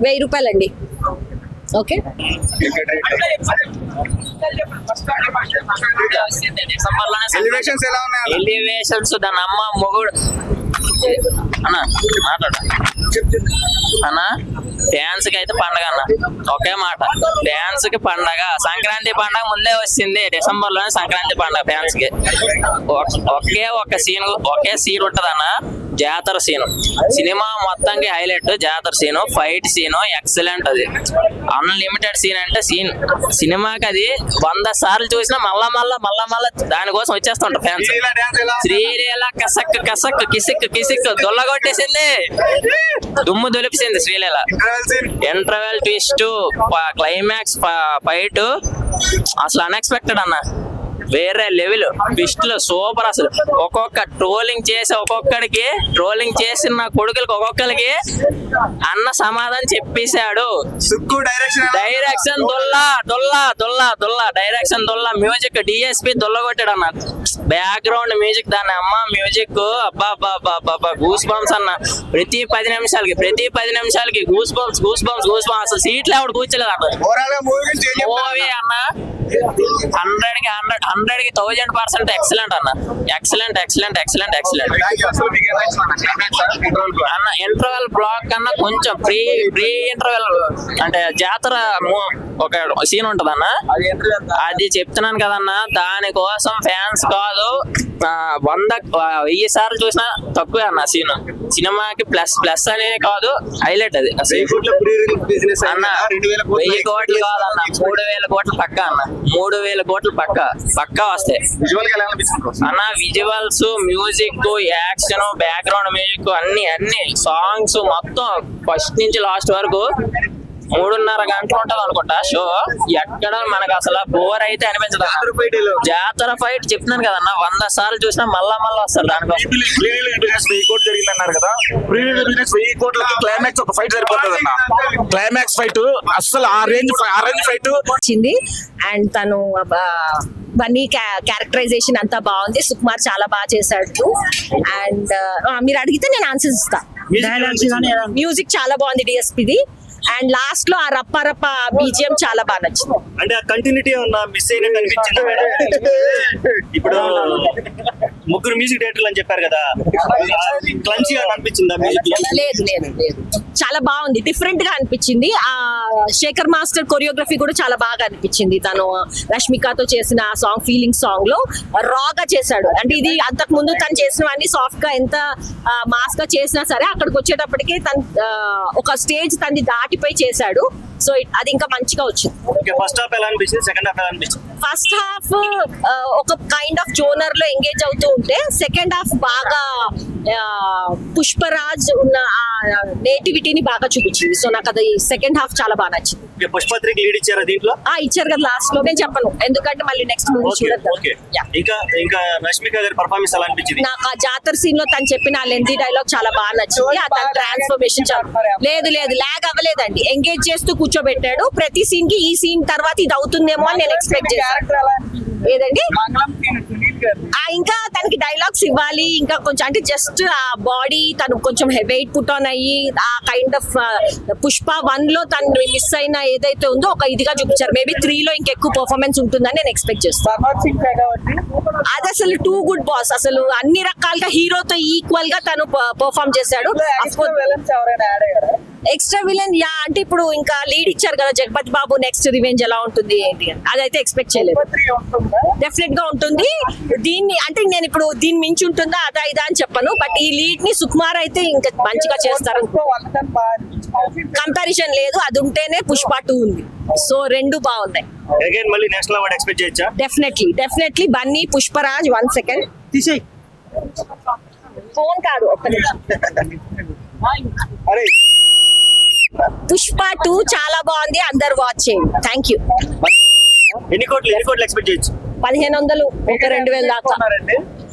వెయ్యి రూపాయలండి. Okay? Elevations ఎలా ఉన్నాయి ఎలివేషన్స్ దాని అమ్మ మొగుడు. అన్న మాట్లాడు. అన్న డ్యాన్స్కి అయితే పండగ అన్న. ఒకే మాట. డ్యాన్స్కి పండగ. సంక్రాంతి పండగ ముందే వచ్చింది. డిసెంబర్లోనే సంక్రాంతి పండగ డ్యాన్స్కి. ఒక్- ఒకే ఒక సీన్ ఒకే సీన్ ఉంటది అన్న జాతర సీన్. సినిమా మొత్తానికి హైలైట్ జాతర సీన్ ఫైట్ సీన్ ఎక్సలెంట్ అది. అన్లిమిటెడ్ సీన్ అంటే సీన్. సినిమాకి అది వంద సార్లు చూసినా మళ్ళా మళ్ళా మళ్ళా మళ్ళా దానికోసం వచ్చేస్తుంటారు ఫ్యాన్స్ శ్రీలీల కసక్ కసక్ కిసిక్ కిసిక్ దొల్లగొట్టేసింది. దుమ్ము దులిపిసింది Sreeleela. Interval twist climax fight అసలు అన్ఎక్స్పెక్టెడ్ అన్న. వేరే లెవెల్ ట్విస్ట్లు సూపర్ అసలు. ఒక్కొక్క ట్రోలింగ్ చేసి ఒక్కొక్కడికి ట్రోలింగ్ చేసిన కొడుకులకి ఒక్కొక్కరికి అన్న సమాధానం చెప్పేశాడు. డైరెక్షన్ దొల్లా దొల్లా దొల్లా దొల్లా. డైరెక్షన్ దొల్లా. మ్యూజిక్ డిఎస్పి దొల్లగొట్టాడు అన్న బ్యాక్గ్రౌండ్ మ్యూజిక్ దాని అమ్మ మ్యూజిక్ అబ్బా అబ్బా అబ్బా అబ్బా, గూస్ బంప్స్ అన్న. ప్రతి పది నిమిషాలకి ప్రతి పది నిమిషాలకి goose bumps goose bumps goose bumps అసలు సీట్లు ఆవిడ కూర్చోలేదు గా మూవీ అన్న. హండ్రెడ్కి హండ్రెడ్ హండ్రెడ్కి థౌజండ్ పర్సెంట్ ఎక్సలెంట్ అన్న. Excellent excellent excellent excellent. అన్న ఇంటర్వెల్ బ్లాక్ కన్నా కొంచెం ప్రీ ప్రీ ఇంటర్వెల్ అంటే జాతర ఒక సీన్ ఉంటది అన్న అది చెప్తున్నాను కదన్న దానికోసం ఫ్యాన్స్ కాదు వంద వెయ్యి సార్లు చూసినా తక్కువే అన్న సీన్. సినిమాకి ప్లస్ ప్లస్ అనే కాదు హైలైట్ అది. అన్న వెయ్యి కోట్లు కాదన్న మూడు వేల కోట్లు పక్క అన్న. మూడు వేల కోట్లు పక్క పక్కా వస్తాయి. విజువల్ అన్న visuals music action background music అన్ని అన్ని సాంగ్స్ మొత్తం ఫస్ట్ నుంచి లాస్ట్ వరకు మూడున్నర గంటలు ఉంటది అనుకుంటా. షో ఎక్కడ మనకు అసలు బోర్ అయితే అనిపించదు. జాతర ఫైట్ చెప్తున్నాను కదన్న వంద సార్లు చూసినా మళ్ళా మళ్ళా వస్తారు దానికోసం. వెయ్యి కోట్లు కదా. ప్రీలీగ్ బిజినెస్ వెయ్యి కోట్లకి క్లైమాక్స్ ఒక ఫైట్ సరిపోతుంది అన్న. క్లైమాక్స్ ఫైట్ అస్సలు ఆ రేంజ్ ఆ రేంజ్ ఫైట్ వచ్చింది. అండ్ తను బన్నీ క్యారెక్టరైజేషన్ అంతా బాగుంది. సుకుమార్ చాలా బాగా చేశాడు. అండ్ మీరు అడిగితే నేను ఆన్సర్స్ ఇస్తా. మ్యూజిక్ చాలా బాగుంది డిఎస్పిది అండ్ లాస్ట్లో ఆ రప్ప రప్ప బీజిఎం చాలా బాగా నచ్చింది. అంటే ఆ కంటిన్యూటీ ఏమన్నా మిస్ అయినట్టు అనిపించింది మేడం? ఇప్పుడు ముగ్గురు మ్యూజిక్ డైరెక్టర్లు అని చెప్పారు కదా. క్లంచీ అనిపించిందా మ్యూజిక్ లేదు లేదు లేదు చాలా బాగుంది. డిఫరెంట్గా అనిపించింది. ఆ శేఖర్ మాస్టర్ కొరియోగ్రఫీ కూడా చాలా బాగా అనిపించింది. తను రష్మికతో చేసిన ఆ సాంగ్ ఫీలింగ్ సాంగ్లో రాగా చేశాడు. అంటే ఇది అంతకు ముందు తను చేసినవన్నీ సాఫ్ట్గా ఎంత మాస్గా చేసినా సరే అక్కడికి వచ్చేటప్పటికి తను ఒక స్టేజ్ తనది దాటిపోయి చేశాడు. సో అది ఇంకా మంచిగా వచ్చింది. ఫస్ట్ హాఫ్ ఎలా అనిపించింది? సెకండ్ హాఫ్ ఎలా అనిపించింది? ఫస్ట్ హాఫ్ ఒక కైండ్ ఆఫ్ జోనర్లో ఎంగేజ్ అవుతూ ఉంటే సెకండ్ హాఫ్ బాగా పుష్పరాజ్ ఉన్న ఆ నేటివిటీని బాగా చూపించింది. సో నాకు అది సెకండ్ హాఫ్ చాలా బాగా నచ్చింది. పుష్పత్రికి లీడ్ ఇచ్చారా దీంట్లో? ఆ ఇచ్చారు కదా లాస్ట్లో. నేను చెప్పను. ఎందుకంటే మళ్ళీ నెక్స్ట్ మూవీ ఓకే చూడద్దు. ఓకే. ఇంకా ఇంకా రష్మిక గారి పర్ఫార్మెన్స్ ఎలా అనిపించింది? నాకు ఆ జాతర సీన్లో తను చెప్పిన ఆ లెంతీ డైలాగ్ చాలా బాగా నచ్చింది. ఆ తన ట్రాన్స్ఫర్మేషన్ చాలా లేదు లేదు. లాగ్ అవ్వలేదండి. ఎంగేజ్ చేస్తూ కూర్చోబెట్టాడు. ప్రతి సీన్కి ఈ సీన్ తర్వాత ఇది అవుతుందేమో అని నేను ఎక్స్పెక్ట్ చేశాను. ఏదండి? ఇంకా తనకి డైలాగ్స్ ఇవ్వాలి. ఇంకా కొంచెం అంటే జస్ట్ ఆ బాడీ తను కొంచెం వెయిట్ పుట్ ఆన్ అయ్యి ఆ కైండ్ ఆఫ్ పుష్ప వన్లో తను మిస్ అయిన ఏదైతే ఉందో ఒక ఇదిగా చూపించారు. మేబీ త్రీ లో ఇంకెక్కువ పర్ఫార్మెన్స్ ఉంటుందని నేను ఎక్స్పెక్ట్ చేస్తాను అది అసలు టూ గుడ్ బాస్ అసలు అన్ని రకాలుగా హీరోతో ఈక్వల్గా తను పర్ఫార్మ్ చేశాడు. ఎక్స్ట్రా విలన్ యా అంటే ఇప్పుడు ఇంకా లీడ్ ఇచ్చారు కదా జగపతి బాబు నెక్స్ట్ రివెంజ్ ఎలా ఉంటుంది ఏంటి అని. అదైతే ఎక్స్పెక్ట్ చేయలేదు. డెఫినెట్గా ఉంటుంది. దీన్ని అంటే నేను ఇప్పుడు దీన్ని మించి ఉంటుందా అదా ఇదా అని చెప్పను. బట్ ఈ లీడ్ని సుకుమార్ అయితే ఇంకా మంచిగా చేస్తారు. కంపారిజన్ లేదు అది ఉంటేనే పుష్ప టూ ఉంది. సో రెండు బాగున్నాయి. అగైన్ మళ్ళీ నేషనల్ అవార్డ్ ఎక్స్పెక్ట్ చేయొచ్చా? Definitely definitely Bunny Pushparaj one second తీసేయి. ఫోన్ కాదు ఒక్క నిమిషం. అరే పుష్ప టూ చాలా బాగుంది అందరు వాచ్ చేయండి. థ్యాంక్ యూ ఎన్ని కోట్లు ఎన్ని కోట్లు ఎక్స్పెక్ట్ చేయొచ్చు? పదిహేను వందలు ఒక రెండు వేల దాకా.